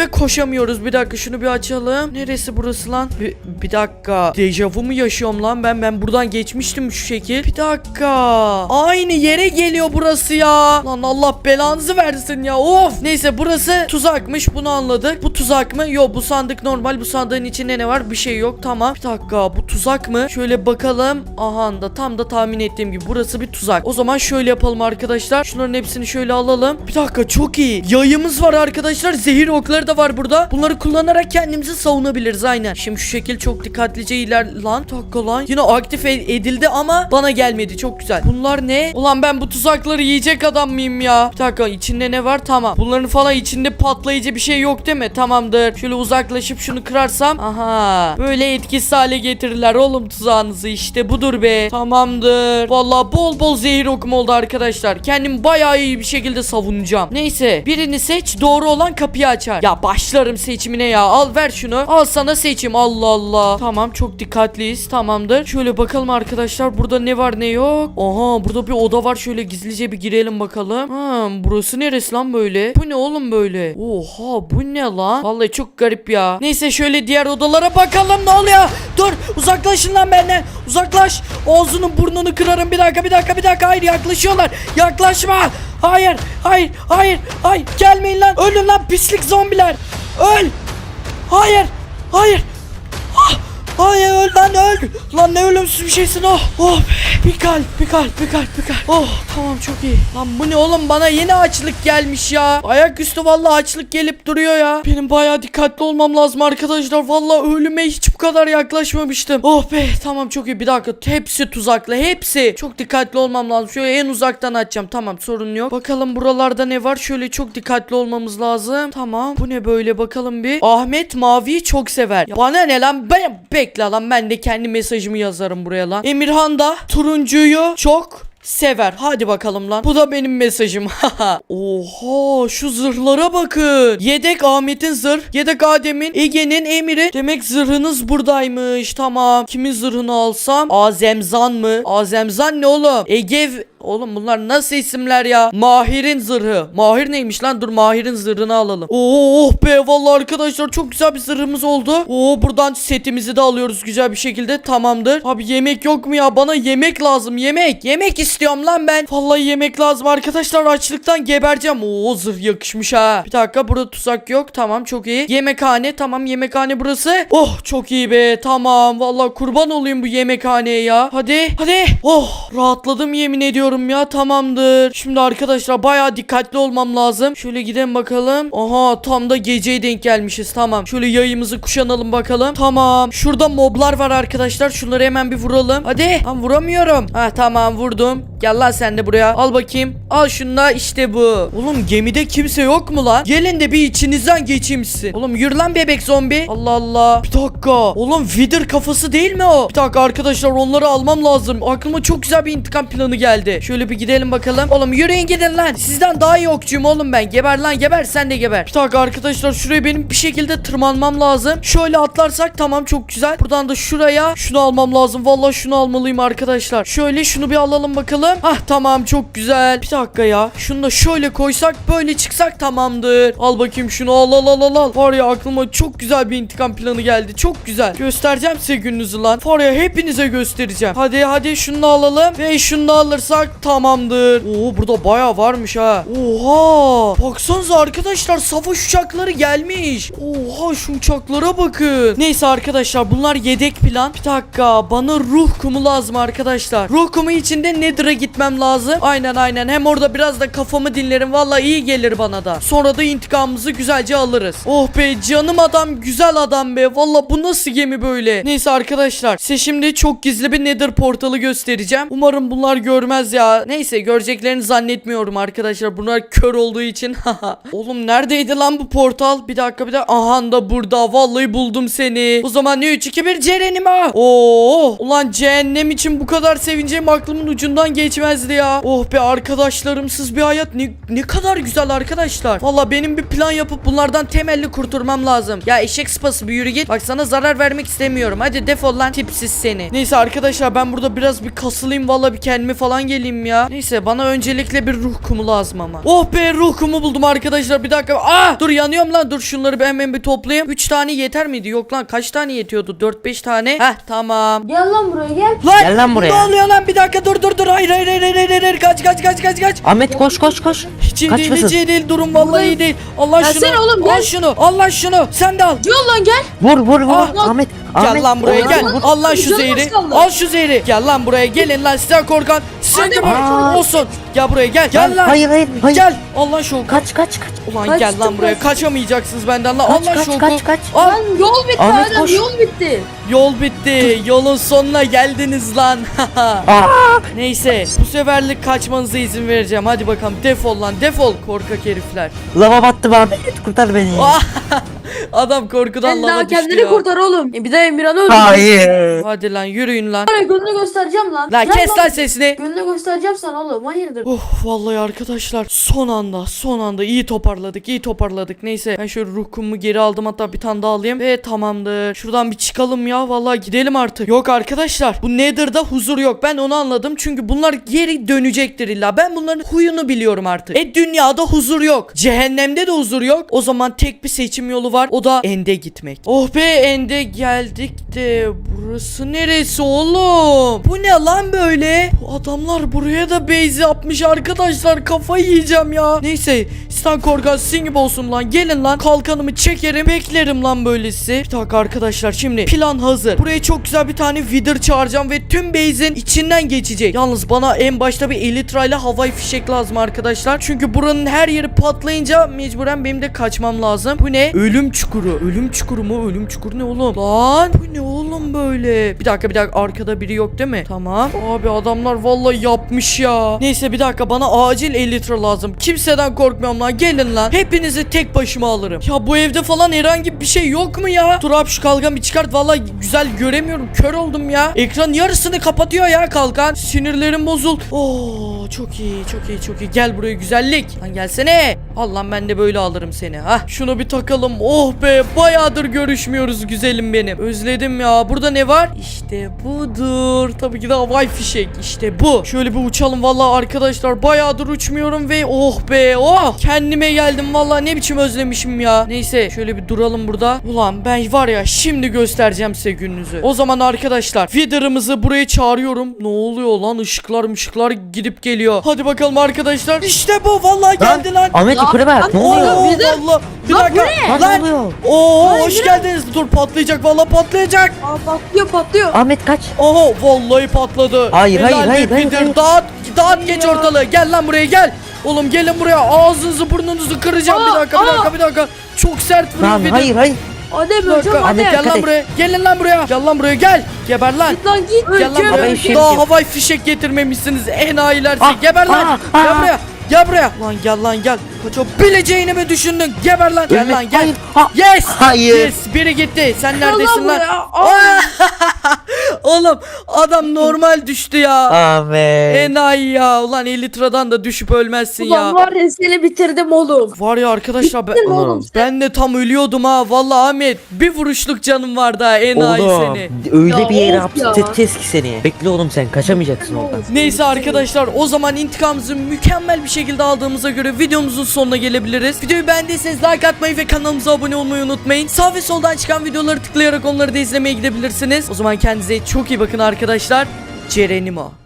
ve koşamıyoruz. Bir dakika şunu bir açalım. Neresi burası lan? Bir, bir dakika. Dejavu mu yaşıyorum lan ben? Ben buradan geçmiştim şu şekil. Bir dakika. Aynı yere geliyor burası ya. Lan Allah belanızı versin ya. Of. Neyse burası tuzakmış. Bunu anladık. Bu tuzak mı? Yok bu sandık normal. Bu sandığın içinde ne var? Bir şey yok. Tamam. Bir dakika. Bu tuzak mı? Şöyle bakalım. Aha da tam da tahmin ettiğim gibi burası bir tuzak. O zaman şöyle yapalım arkadaşlar. Şunların hepsini şöyle alalım. Bir dakika çok iyi. Yayımız var arkadaşlar. Zehir okları da var burada. Bunları kullanarak kendimizi savunabiliriz aynen. Şimdi şu şekil çok dikkatlice iler lan. Dakika lan. Yine aktif ed- edildi ama bana gelmedi. Çok güzel. Bunlar ne? Ulan ben bu tuzakları yiyecek adam mıyım ya? Bir dakika içinde ne var? Tamam. Bunların falan içinde patlayıcı bir şey yok değil mi? Tamamdır. Şöyle uzaklaşıp şunu kırarsam. Aha. Böyle etkisiz hale getirirler oğlum tuzağınızı. İşte budur be. Tamamdır. Vallahi bol bol zehir okum oldu arkadaşlar. Kendimi bayağı iyi bir şekilde savunacağım. Neyse. Birini seç. Doğru olan kapıyı açar. Ya başlarım seçimine ya. Al ver şunu. Al sana seçim. Allah Allah. Tamam çok dikkatliyiz. Tamamdır. Şöyle bakalım arkadaşlar. Burada ne var ne yok. Aha burada bir oda var. Şöyle gizlice bir girelim bakalım. Ha, burası neresi lan böyle? Bu ne oğlum böyle? Oha bu ne lan? Vallahi çok garip ya. Neyse şöyle diğer odalara bakalım ne oluyor? Dur uzaklaşın lan benden. Uzaklaş. Ağzını burnunu kırarım. Bir dakika bir dakika bir dakika. Hayır yaklaşıyorlar. Yaklaşma. Hayır hayır hayır hayır. Gelmeyin lan. Ölün lan pislik zombiler. Öl. Hayır. Hayır. Hayır öl lan öl. Lan ne ölümsüz bir şeysin oh. Oh be. Bir kalp bir kalp bir kalp bir kalp. Oh tamam çok iyi. Lan bu ne oğlum bana yeni açlık gelmiş ya. Ayaküstü vallahi açlık gelip duruyor ya. Benim bayağı dikkatli olmam lazım arkadaşlar. Vallahi ölüme hiç bu kadar yaklaşmamıştım. Oh be tamam çok iyi bir dakika. Hepsi tuzaklı hepsi. Çok dikkatli olmam lazım. Şöyle en uzaktan açacağım. Tamam sorun yok. Bakalım buralarda ne var. Şöyle çok dikkatli olmamız lazım. Tamam. Bu ne böyle bakalım bir. Ahmet maviyi çok sever. Ya bana ne lan ben bekle lan ben de kendi mesajımı yazarım buraya lan. Emirhan da turuncuyu çok sever. Hadi bakalım lan. Bu da benim mesajım. Oha şu zırhlara bakın. Yedek Ahmet'in zırh. Yedek Adem'in. Ege'nin Emir'i. Demek zırhınız buradaymış. Tamam. Kimin zırhını alsam? Azemzan mı? Azemzan ne oğlum? Ege Oğlum bunlar nasıl isimler ya? Mahir'in zırhı. Mahir neymiş lan? Dur Mahir'in zırhını alalım. Oh be vallahi arkadaşlar çok güzel bir zırhımız oldu. Oo buradan setimizi de alıyoruz güzel bir şekilde. Tamamdır. Abi yemek yok mu ya? Bana yemek lazım. Yemek. Yemek istiyorum lan ben. Vallahi yemek lazım arkadaşlar. Açlıktan gebereceğim. Oo zırh yakışmış ha. Bir dakika burada tuzak yok. Tamam çok iyi. Yemekhane. Tamam yemekhane burası. Oh çok iyi be. Tamam. Vallahi kurban olayım bu yemekhaneye ya. Hadi. Hadi. Oh rahatladım yemin ediyorum ya. Tamamdır. Şimdi arkadaşlar bayağı dikkatli olmam lazım. Şöyle gidelim bakalım. Aha tam da geceye denk gelmişiz. Tamam. Şöyle yayımızı kuşanalım bakalım. Tamam. Şurada moblar var arkadaşlar. Şunları hemen bir vuralım. Hadi. Tam vuramıyorum. Ha tamam vurdum. Gel lan sen de buraya. Al bakayım. Al şunla işte bu. Oğlum gemide kimse yok mu lan? Gelin de bir içinizden geçeyim sizi. Oğlum yürü lan bebek zombi. Allah Allah. Bir dakika. Oğlum Wither kafası değil mi o? Bir dakika arkadaşlar onları almam lazım. Aklıma çok güzel bir intikam planı geldi. Şöyle bir gidelim bakalım. Oğlum yürüyün gidin lan. Sizden daha iyi okçuyum oğlum ben. Geber lan geber sen de geber. Bir dakika arkadaşlar şuraya benim bir şekilde tırmanmam lazım. Şöyle atlarsak tamam çok güzel. Buradan da şuraya şunu almam lazım. Vallahi şunu almalıyım arkadaşlar. Şöyle şunu bir alalım bakalım. Hah tamam çok güzel. Bir dakika ya. Şunu da şöyle koysak böyle çıksak tamamdır. Al bakayım şunu al al al al al. Var ya aklıma çok güzel bir intikam planı geldi. Çok güzel. Göstereceğim size gününüzü lan. Var ya hepinize göstereceğim. Hadi hadi şunu da alalım. Ve şunu da alırsak tamamdır. Oo burada baya varmış ha. Oha. Baksanıza arkadaşlar savaş uçakları gelmiş. Oha şu uçaklara bakın. Neyse arkadaşlar bunlar yedek plan. Bir dakika bana ruh kumu lazım arkadaşlar. Ruh kumu içinde Nether'a gitmem lazım. Aynen aynen. Hem orada biraz da kafamı dinlerim. Vallahi iyi gelir bana da. Sonra da intikamımızı güzelce alırız. Oh be canım adam güzel adam be. Vallahi bu nasıl gemi böyle? Neyse arkadaşlar size şimdi çok gizli bir Nether portalı göstereceğim. Umarım bunlar görmez ya. Neyse göreceklerini zannetmiyorum arkadaşlar. Bunlar kör olduğu için. Oğlum neredeydi lan bu portal? Bir dakika bir dakika. Aha da burada. Vallahi buldum seni. O zaman ne 3 2 1 cehennem ha. Oo! Ulan cehennem için bu kadar sevineceğim aklımın ucundan geçmezdi ya. Oh be arkadaşlarımsız bir hayat ne, ne kadar güzel arkadaşlar. Valla benim bir plan yapıp bunlardan temelli kurtulmam lazım. Ya eşek sıpası bir yürü git. Bak sana zarar vermek istemiyorum. Hadi defol lan tipsiz seni. Neyse arkadaşlar ben burada biraz bir kasılayım. Valla bir kendime falan geleyim alayım ya. Neyse bana öncelikle bir ruh kumu lazım ama. Oh be ruh kumu buldum arkadaşlar. Bir dakika. Aa dur yanıyorum lan. Dur şunları ben hemen bir toplayayım. 3 tane yeter miydi? Yok lan kaç tane yetiyordu? 4-5 tane. Heh tamam. Gel lan buraya gel. Lan, Gel lan buraya. Ne oluyor lan? Bir dakika dur dur dur. Hayır hayır hayır hayır hayır. hayır. Kaç kaç kaç kaç kaç. Ahmet koş koş koş. Hiç iyi değil hiç iyi değil. Durum vallahi iyi değil. Allah şunu. Gelsene oğlum, Al gel. şunu. Allah şunu. Sen de al. Gel lan gel. Vur vur vur. Ah, Ahmet. Gel Ahmet. lan buraya gel. Al lan şu zehri. Al şu zehri. Gel lan buraya. Gelin lan sizden korkan. Sen Gibi bakalım. olsun. Gel buraya gel. Gel lan. Hayır hayır hayır. Gel. Allah şu oku. Kaç kaç kaç. Ulan Kaçtım, gel lan buraya. kaçtım. Kaçamayacaksınız benden lan. Kaç Allah kaç şu oku. kaç kaç. Al. Lan yol bitti Ahmet, Adem koş. yol bitti. Yol bitti. Yolun sonuna geldiniz lan. Neyse. Bu seferlik kaçmanıza izin vereceğim. Hadi bakalım. Defol lan. Defol korkak herifler. Lava battım Ahmet. Kurtar beni. Adam korkudan Sen lava daha düştü kendini ya. kurtar oğlum. E bir de Emirhan'ı öldür. Hayır. Hadi lan yürüyün lan. Sana Gününü göstereceğim lan. Lan Gel kes lan sesini. Gününü göstereceğim sana oğlum hayırdır. Oh vallahi arkadaşlar son anda son anda iyi toparladık iyi toparladık neyse ben şöyle ruh kumumu geri aldım hatta bir tane daha alayım ve tamamdır şuradan bir çıkalım ya vallahi gidelim artık. Yok arkadaşlar bu Nether'da huzur yok. Ben onu anladım çünkü bunlar geri dönecektir illa. Ben bunların huyunu biliyorum artık. E dünyada huzur yok. Cehennemde de huzur yok. O zaman tek bir seçim yolu var. O da End'e gitmek. Oh be End'e geldik de burası neresi oğlum? Bu ne lan böyle? Bu adamlar buraya da base yapmış arkadaşlar. Kafayı yiyeceğim ya. Neyse Stan korkan sizin gibi olsun lan. Gelin lan kalkanımı çekerim beklerim lan böylesi. Bir dakika arkadaşlar şimdi plan hazır. Buraya çok güzel bir tane Wither çağıracağım ve tüm base'in içinden geçecek. Yalnız bana en başta bir Elytra ile havai fişek lazım arkadaşlar. Çünkü buranın her yeri patlayınca mecburen benim de kaçmam lazım. Bu ne? Ölüm çukuru. Ölüm çukuru mu? Ölüm çukuru ne oğlum? Lan bu ne oğlum böyle? Bir dakika bir dakika. Arkada biri yok değil mi? Tamam. Abi adamlar vallahi yapmış ya. Neyse bir dakika. Bana acil 50 litre lazım. Kimseden korkmuyorum lan. Gelin lan. Hepinizi tek başıma alırım. Ya bu evde falan herhangi bir şey yok mu ya? Dur abi şu kalkan bir çıkart. Vallahi güzel göremiyorum. Kör oldum ya. Ekran yarısını kapatıyor ya kalkan. Sinirlerim bozuldu Oo çok iyi çok iyi çok iyi. Gel buraya güzellik. Lan gelsene. Al lan ben de böyle alırım seni. Ha şunu bir takalım. Oh be bayağıdır görüşmüyoruz güzelim benim. Özledim ya. Burada ne var? İşte budur. Tabii ki de havai fişek. İşte bu. Şöyle bir uçalım. Vallahi arkadaşlar bayağıdır uçmuyorum ve oh be oh! Kendime geldim. Vallahi ne biçim özlemişim ya. Neyse şöyle bir duralım burada. Ulan ben var ya şimdi göstereceğim size gününüzü o zaman arkadaşlar Wither'ımızı buraya çağırıyorum ne oluyor lan ışıklar mışıklar gidip geliyor hadi bakalım arkadaşlar işte bu vallahi geldi lan Ahmet Ya, yukarı bak. Ne lan, oluyor? Oo, vallahi bir Lan, dakika Lan lan ne oluyor? Oo Lan, hoş geldiniz dur patlayacak vallahi patlayacak Aa patlıyor patlıyor. Ahmet kaç. Oha vallahi patladı. Hayır, hayır, be hayır, hayır, Peter. hayır. Dağıt, dağıt geç ortalığı. Gel lan buraya gel. Oğlum gelin buraya ağzınızı burnunuzu kıracağım. bir Aa, dakika bir aa. dakika bir dakika. Çok sert vuruyor Lan Peter. hayır hayır. Adem öleceğim. Ahmet, Adem. Gel lan buraya. Gelin lan buraya. Gel lan buraya gel. Geber lan. Git lan git. Gel lan. Abi, şey Daha havai fişek getirmemişsiniz. Enayiler. Ah, Geber lan. ah, Gel ah. buraya. Gel buraya. Lan gel lan gel. Kaçabileceğini mi düşündün? Geber lan. Gel Ölmek- lan gel. Hayır. Ha- Yes. Hayır. Yes. Biri gitti. Sen neredesin lan? Oğlum adam normal düştü ya. Ahmet. Enayi ya. Ulan 50 litradan da düşüp ölmezsin Ulan ya. var ya seni bitirdim oğlum. Var ya arkadaşlar ben, Bitirdim Oğlum. ben de tam ölüyordum ha. Vallahi Ahmet bir vuruşluk canım vardı ha enayi Oğlum seni. öyle Ya bir yere of ya. ki seni. Bekle oğlum sen kaçamayacaksın oradan. Neyse arkadaşlar o zaman intikamımızı mükemmel bir şekilde aldığımıza göre videomuzun sonuna gelebiliriz. Videoyu beğendiyseniz like atmayı ve kanalımıza abone olmayı unutmayın. Sağ ve soldan çıkan videoları tıklayarak onları da izlemeye gidebilirsiniz. O zaman çok iyi bakın arkadaşlar. Cerenimo.